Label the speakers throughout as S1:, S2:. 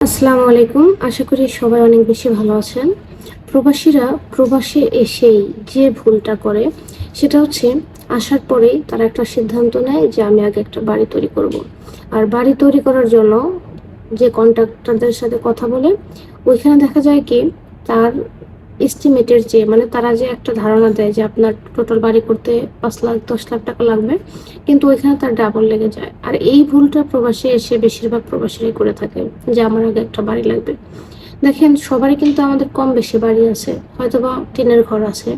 S1: আসসালামু আলাইকুম আশা করি সবাই অনেক বেশি ভালো আছেন প্রবাসীরা প্রবাসে এসেই যে ভুলটা করে, সেটা হচ্ছে আসার পরেই তারা একটা সিদ্ধান্ত নেয় যে আমি আগে একটা বাড়ি তৈরি করব। আর বাড়ি তৈরি করার জন্য যে কন্ট্রাক্টরদের সাথে কথা বলে, ওইখানে দেখা যায় কি, তার এস্টিমেটের যে মানে তারা যে একটা ধারণা দেয় যে আপনার টোটাল বাড়ি করতে পাঁচ লাখ, দশ লাখ টাকা লাগবে, কিন্তু ওইখানে তার ডাবল লেগে যায়। আর এই ভুলটা প্রবাসে এসে বেশিরভাগ প্রবাসীরাই করে থাকে যে, আমার আগে একটা বাড়ি লাগবে। দেখেন, সবারই কিন্তু আমাদের কম বেশি বাড়ি আছে। হয়তোবা টিনের ঘর আছে,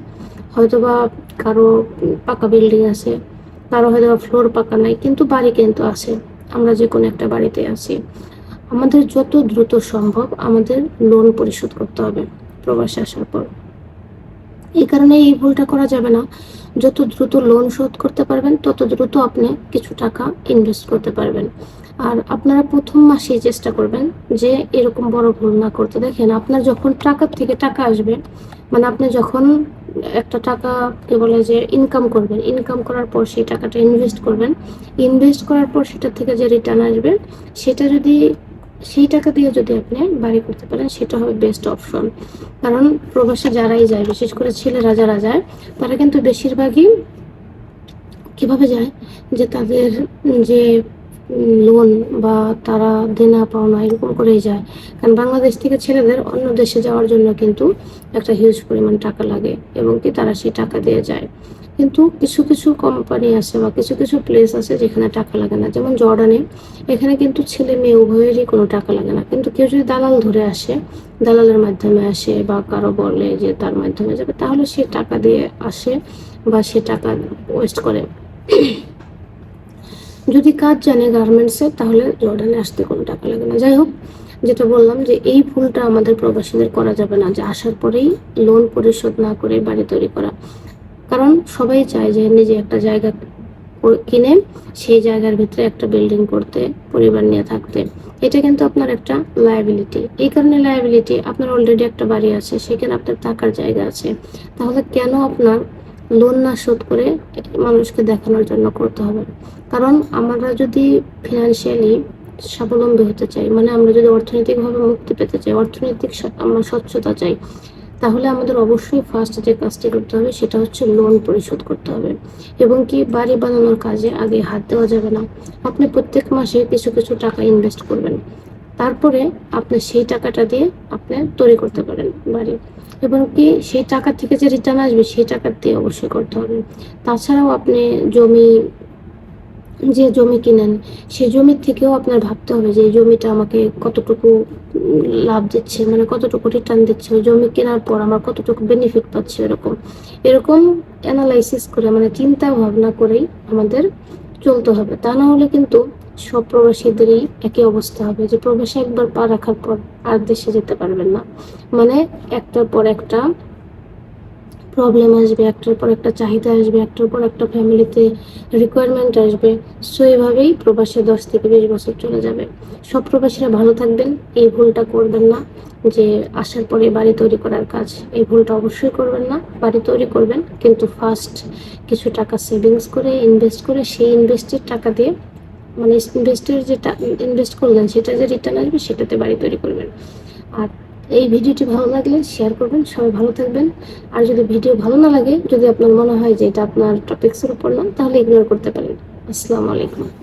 S1: হয়তোবা কারও পাকা বিল্ডিং আছে, কারও হয়তো ফ্লোর পাকা নাই, কিন্তু বাড়ি কিন্তু আছে। আমরা যে কোনো একটা বাড়িতে আছি। আমাদের যত দ্রুত সম্ভব আমাদের লোন পরিশোধ করতে হবে। প্রবাসে আসার পর। এই কারণে এই ভুলটা করা যাবে না। যত দ্রুত লোন শোধ করতে পারবেন, তত দ্রুত আপনি কিছু টাকা ইনভেস্ট করতে পারবেন। আর আপনারা প্রথম মাসেই চেষ্টা করবেন যে এরকম বড় ভুল না করতে। দেখেন, আপনার যখন টাকার থেকে টাকা আসবে মানে আপনি যখন একটা টাকা কি বলে যে ইনকাম করবেন ইনকাম করার পর সেই টাকাটা ইনভেস্ট করবেন। ইনভেস্ট করার পর সেটা থেকে যে রিটার্ন আসবে, সেটা যদি সেই টাকা দিয়ে যদি আপনি বাড়ি করতে পারেন, সেটা হবে বেস্ট অপশন কারণ প্রবাসে যারাই যায়, বিশেষ করে ছেলে রাজা যায় তারা কিন্তু বেশিরভাগই কীভাবে যায়? যে তাদের যে লোন বা তারা দেনা পাওনা এরকম করেই যায়। কারণ বাংলাদেশ থেকে ছেলেদের অন্য দেশে যাওয়ার জন্য কিন্তু একটা হিউজ পরিমাণ টাকা লাগে এবং কি তারা সেই টাকা দিয়ে যায়। কিন্তু কিছু কিছু কোম্পানি আছে বা কিছু কিছু প্লেস আছে যেখানে টাকা লাগে না। যেমন জর্ডানে এখানে কিন্তু ছেলে মেয়ে উভয়েরই কোনো টাকা লাগে না। কিন্তু কেউ যদি দালাল ধরে আসে, দালালের মাধ্যমে আসে বা কারও বলে যে তার মাধ্যমে যাবে, তাহলে সে টাকা দিয়ে আসে বা সে টাকা ওয়েস্ট করে। যদি কাজ জানে গার্মেন্টসে তাহলে জর্ডানে আসতে কোনো টাকা লাগে না। যাই হোক, যেটা বললাম যে এই ভুলটা আমাদের প্রবাসীদের করা যাবে না, যে আসার পরেই লোন পরিশোধ না করে বাড়ি তৈরি করা। কারণ সবাই চায় যে নিজে একটা জায়গা কিনে, সেই জায়গার ভিতরে একটা বিল্ডিং করতে, পরিবার নিয়ে থাকতে। এটা কিন্তু আপনার একটা লায়াবিলিটি এই কারণে লায়াবিলিটি আপনার অলরেডি একটা বাড়ি আছে, সেখানে আপনার থাকার জায়গা আছে। তাহলে কেন আপনার লোন না শোধ করে মানুষকে দেখানোর জন্য করতে হবে? কারণ আমরা যদি ফিনান্সিয়ালি স্বাবলম্বী হতে চাই মানে আমরা যদি অর্থনৈতিকভাবে মুক্তি পেতে চাই, অর্থনৈতিক আমরা স্বচ্ছতা চাই, তাহলে আমাদের অবশ্যই ফার্স্ট যে কাজটি করতে হবে সেটা হচ্ছে লোন পরিশোধ করতে হবে। এবং কি বাড়ি বানানোর কাজে আগে হাত দেওয়া যাবে না। আপনি প্রত্যেক মাসে কিছু কিছু টাকা ইনভেস্ট করবেন। তারপরে আপনি সেই টাকাটা দিয়ে আপনি তৈরি করতে পারেন বাড়ি। এবং কি সেই টাকা থেকে যে রিটার্ন আসবে, সেই টাকা দিয়ে অবশ্যই করতে হবে। তাছাড়াও আপনি জমি যে জমি কিনেন সে জমির থেকেও আপনার ভাবতে হবে যে জমিটা আমাকে কতটুকু লাভ দিচ্ছে মানে কতটুকু রিটার্ন দিচ্ছে। ওই জমি কেনার পর আমার কতটুকু বেনিফিট পাচ্ছে এরকম। এরকম অ্যানালাইসিস করে মানে চিন্তা ভাবনা করেই আমাদের চলতে হবে। তা না হলে কিন্তু সব প্রবাসীদেরই একই অবস্থা হবে যে প্রবাসী একবার পা রাখার পর আর দেশে যেতে পারবেন না। মানে একটার পর একটা প্রবলেম আসবে, একটার পর একটা চাহিদা আসবে, একটার পর একটা ফ্যামিলিতে রিকোয়ারমেন্ট আসবে। সো এইভাবেই প্রবাসে দশ থেকে বিশ বছর চলে যাবে। সব প্রবাসীরা ভালো থাকবেন, এই ভুলটা করবেন না, যে আসার পরে বাড়ি তৈরি করার কাজ, এই ভুলটা অবশ্যই করবেন না। বাড়ি তৈরি করবেন, কিন্তু ফার্স্ট কিছু টাকা সেভিংস করে ইনভেস্ট করে, সেই ইনভেস্টের টাকা দিয়ে মানে ইনভেস্টের যেটা ইনভেস্ট করলেন, সেটা যে রিটার্ন আসবে, সেটাতে বাড়ি তৈরি করবেন। আর এই ভিডিওটি ভালো লাগলে শেয়ার করবেন, সবাই ভালো থাকবেন। আর যদি ভিডিও ভালো না লাগে, যদি আপনার মনে হয় যে এটা আপনার টপিক্সের উপর না, তাহলে ইগনোর করতে পারেন। আসসালামু আলাইকুম।